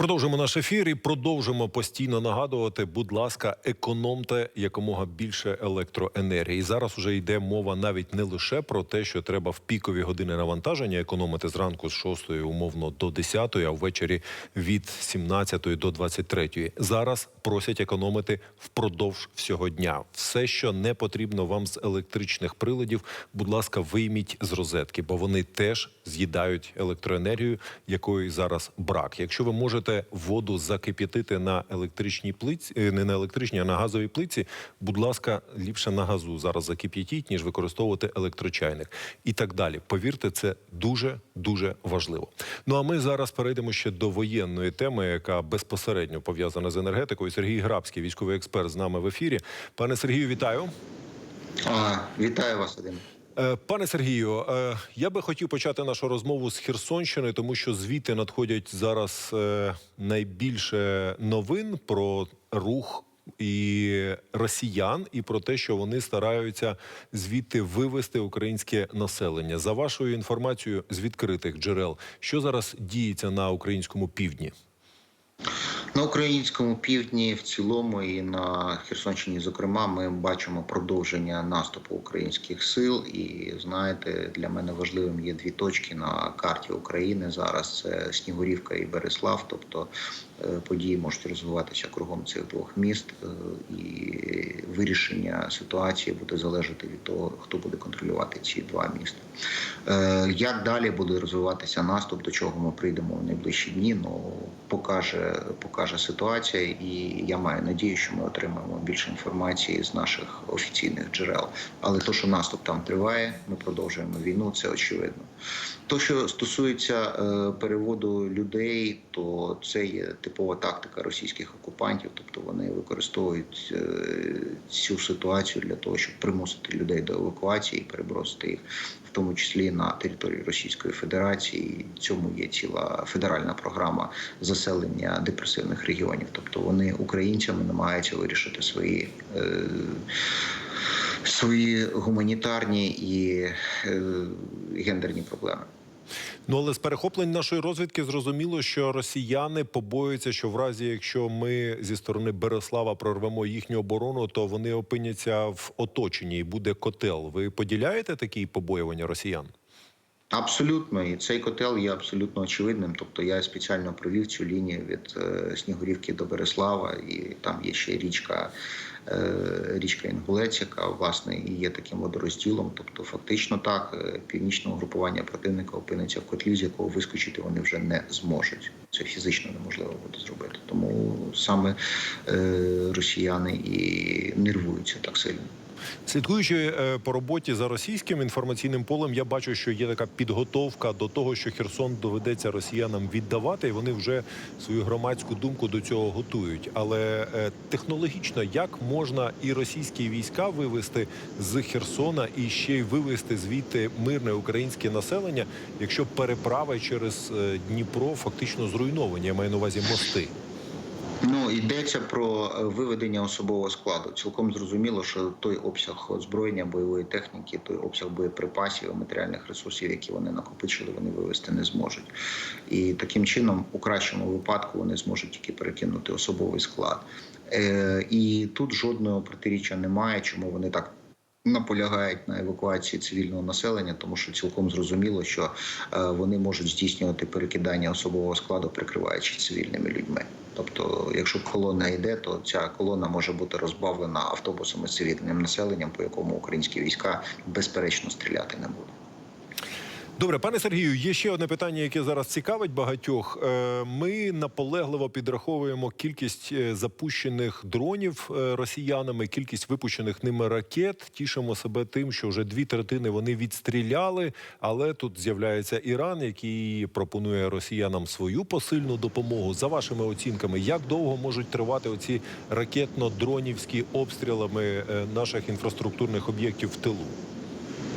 Продовжимо наш ефір і продовжимо постійно нагадувати. Будь ласка, економте якомога більше електроенергії. Зараз уже йде мова навіть не лише про те, що треба в пікові години навантаження економити зранку з 6 умовно до 10, а ввечері від 17 до 23. Зараз просять економити впродовж всього дня. Все, що не потрібно вам з електричних приладів, будь ласка, вийміть з розетки, бо вони теж з'їдають електроенергію, якої зараз брак. Якщо ви можете воду закип'ятити на електричній плиці, е, не на електричній, а на газовій плиці, будь ласка, ліпше на газу зараз закип'ятіть, ніж використовувати електрочайник і так далі. Повірте, це дуже дуже важливо. Ну а ми зараз перейдемо ще до воєнної теми, яка безпосередньо пов'язана з енергетикою. Сергій Грабський, військовий експерт, з нами в ефірі. Пане Сергію, вітаю. А, вітаю вас, Вадим. Е, Пане Сергію, е, я би хотів почати нашу розмову з Херсонщини, тому що звідти надходять зараз е, найбільше новин про рух і росіян, і про те, що вони стараються звідти вивести українське населення. За вашою інформацією з відкритих джерел, що зараз діється на українському півдні? На українському півдні в цілому і на Херсонщині, зокрема, ми бачимо продовження наступу українських сил. І знаєте, для мене важливим є дві точки на карті України. Зараз це Снігурівка і Береслав. Тобто події можуть розвиватися кругом цих двох міст, е, і вирішення ситуації буде залежати від того, хто буде контролювати ці два міста. Е, Як далі буде розвиватися наступ, до чого ми прийдемо в найближчі дні? Ну покаже, покаже ситуація, і я маю надію, що ми отримаємо більше інформації з наших офіційних джерел. Але то, що наступ там триває, ми продовжуємо війну, це очевидно. То, що стосується е, переводу людей, то це є типова тактика російських окупантів, тобто вони використовують е, цю ситуацію для того, щоб примусити людей до евакуації і перебросити їх, в тому числі на території Російської Федерації. В цьому є ціла федеральна програма заселення депресивних регіонів. Тобто вони українцями намагаються вирішити свої. Е, Свої гуманітарні і е, гендерні проблеми. Ну але з перехоплень нашої розвідки зрозуміло, що росіяни побоюються, що в разі, якщо ми зі сторони Береслава прорвемо їхню оборону, то вони опиняться в оточенні і буде котел. Ви поділяєте такі побоювання росіян? Абсолютно, і цей котел є абсолютно очевидним. Тобто я спеціально провів цю лінію від е, Снігурівки до Береслава, і там є ще річка, е, річка Інгулець, яка власне і є таким водорозділом. Тобто, фактично так, е, північне угрупування противника опиниться в котлі, з якого вискочити вони вже не зможуть. Це фізично неможливо буде зробити. Тому саме росіяни і нервуються так сильно. Слідкуючи е, по роботі за російським інформаційним полем, я бачу, що є така підготовка до того, що Херсон доведеться росіянам віддавати, і вони вже свою громадську думку до цього готують. Але е, технологічно як можна і російські війська вивести з Херсона і ще й вивести звідти мирне українське населення, якщо переправи через е, Дніпро фактично зруйновані, я маю на увазі мости. Ну йдеться про е, виведення особового складу. Цілком зрозуміло, що той обсяг озброєння бойової техніки, той обсяг боєприпасів, матеріальних ресурсів, які вони накопичили, вони вивести не зможуть. І таким чином, у кращому випадку, вони зможуть тільки перекинути особовий склад. Е, І тут жодного протиріччя немає, чому вони так. Наполягають на евакуації цивільного населення, тому що цілком зрозуміло, що е, вони можуть здійснювати перекидання особового складу, прикриваючи цивільними людьми. Тобто, якщо колона йде, то ця колона може бути розбавлена автобусами з цивільним населенням, по якому українські війська безперечно стріляти не будуть. Добре, пане Сергію, є ще одне питання, яке зараз цікавить багатьох. Е, Ми наполегливо підраховуємо кількість е, запущених дронів е, росіянами, кількість випущених ними ракет. Тішимо себе тим, що вже дві третини вони відстріляли. Але тут з'являється Іран, який пропонує росіянам свою посильну допомогу. За вашими оцінками, як довго можуть тривати оці ракетно-дронівські обстрілами наших інфраструктурних об'єктів в тилу?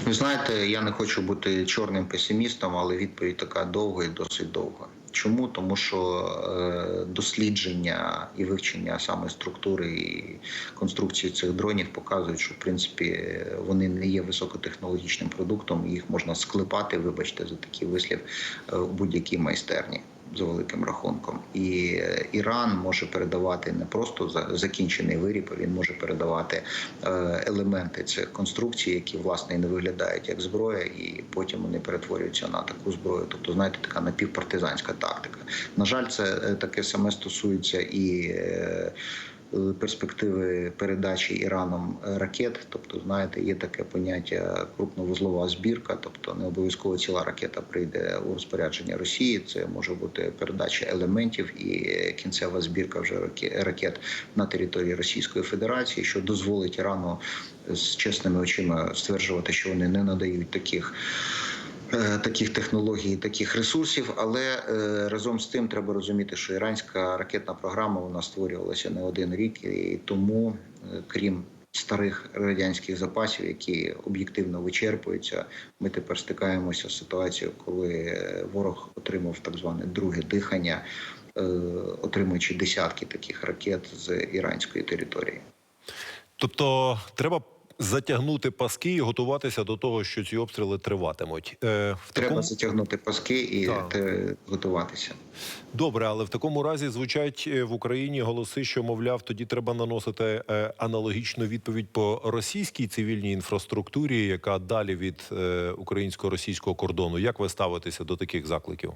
Ви знаєте, я не хочу бути чорним песимістом, але відповідь така довга і досить довга. Чому? Тому що е, дослідження і вивчення саме структури і конструкції цих дронів показують, що в принципі вони не є високотехнологічним продуктом, їх можна склепати, вибачте, за такий вислів е, у будь-якій майстерні. За великим рахунком. І е, Іран може передавати не просто за- закінчений виріб, він може передавати е, елементи цих конструкцій, які власне не виглядають як зброя, і потім вони перетворюються на таку зброю. Тобто, знаєте, така напівпартизанська тактика. На жаль, це е, таке саме стосується і. Е, Перспективи передачі Іраном е, ракет, тобто, знаєте, є таке поняття крупновузлова збірка, тобто не обов'язково ціла ракета прийде у розпорядження Росії. Це може бути передача елементів і кінцева збірка вже раке- ракет на території Російської Федерації, що дозволить Ірану з чесними очима стверджувати, що вони не надають таких. Е, Таких технологій, таких ресурсів, але е, разом з тим треба розуміти, що іранська ракетна програма вона створювалася не один рік, і тому, е, крім старих радянських запасів, які об'єктивно вичерпуються, ми тепер стикаємося з ситуацією, коли ворог отримав так зване друге дихання, отримуючи десятки таких ракет з іранської території. Тобто, треба затягнути паски і готуватися до того, що ці обстріли триватимуть. Е, в Треба такому... затягнути паски і Так. готуватися. Добре, але в такому разі звучать е, в Україні голоси, що мовляв, тоді треба наносити е, аналогічну відповідь по російській цивільній інфраструктурі, яка далі від е, українсько-російського кордону. Як ви ставитеся до таких закликів?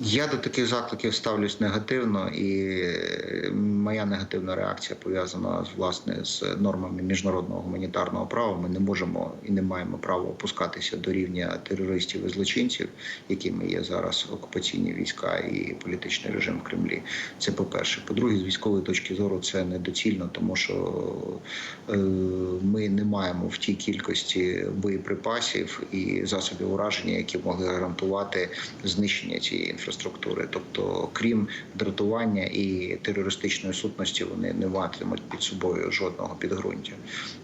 Я до таких закликів ставлюсь негативно, і е, моя негативна реакція пов'язана з власне з нормами міжнародного гуманітарного права. Ми не можемо і не маємо права опускатися до рівня терористів і злочинців, якими є зараз окупаційні війська і політичний режим в Кремлі. Це по перше. По-друге, з військової точки зору це недоцільно, тому що е, ми не маємо в тій кількості боєприпасів і засобів ураження, які могли гарантувати знищення цієї інфраструктури. Тобто, крім дратування і терористичної сутності, вони не матимуть під собою жодного підґрунтя.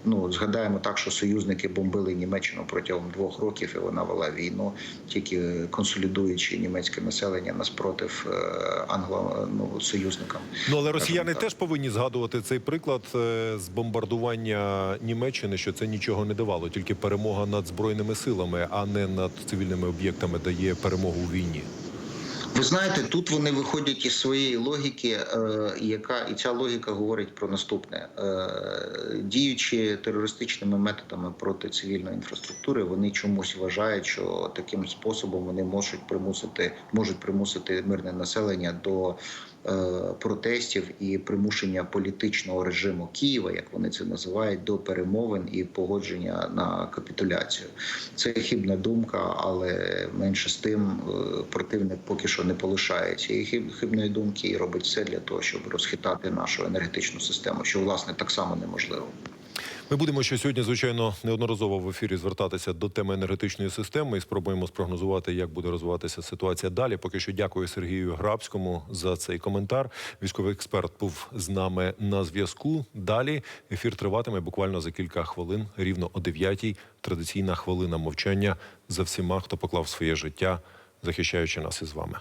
Ну згадаємо так, що союзники бомбили Німеччину протягом двох років, і вона вела війну, тільки консолідуючи німецьке населення наспротив е, англо ну, союзникам. Ну але росіяни так. теж повинні згадувати цей приклад е, з бомбардування Німеччини, що це нічого не давало, тільки перемога над збройними силами, а не над цивільними об'єктами дає перемогу у війні. Ви знаєте, тут вони виходять із своєї логіки, е, яка і ця логіка говорить про наступне: Е, діючи терористичними методами проти цивільної інфраструктури, вони чомусь вважають, що таким способом вони можуть примусити, можуть примусити мирне населення до протестів і примушення політичного режиму Києва, як вони це називають, до перемовин і погодження на капітуляцію. Це хибна думка, але менше з тим е, противник поки що не полишає цієї хиб- хибної думки і робить все для того, щоб розхитати нашу енергетичну систему, що власне так само неможливо. Ми будемо ще сьогодні, звичайно, неодноразово в ефірі звертатися до теми енергетичної системи і спробуємо спрогнозувати, як буде розвиватися ситуація далі. Поки що дякую Сергію Грабському за цей коментар. Військовий експерт був з нами на зв'язку. Далі ефір триватиме буквально за кілька хвилин, рівно о 9 Традиційна хвилина мовчання за всіма, хто поклав своє життя, захищаючи нас із вами.